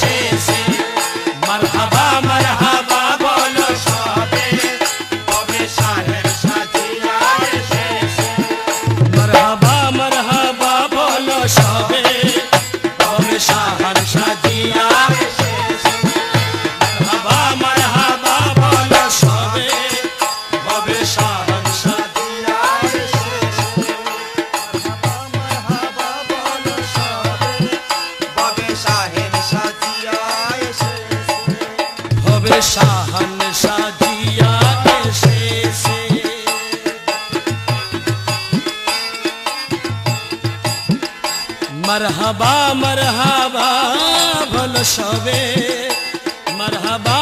patience. মারহাবা মারহাবা বল সবে মারহাবা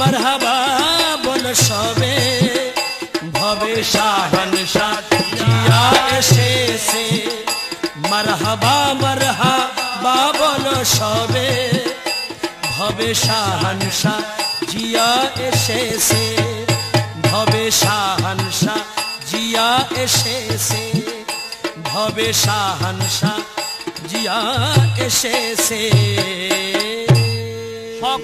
মারহাবা বল সবে ভবে শাহন জিয়া এসেছে মারহাবা মারহাবা বল সবে ভবে শাহানশা জিয়া এসেছে ভবে শাহানশা জিয়া এসেছে ভবে শাহন শাহানশা জিয়া এসেছে। হক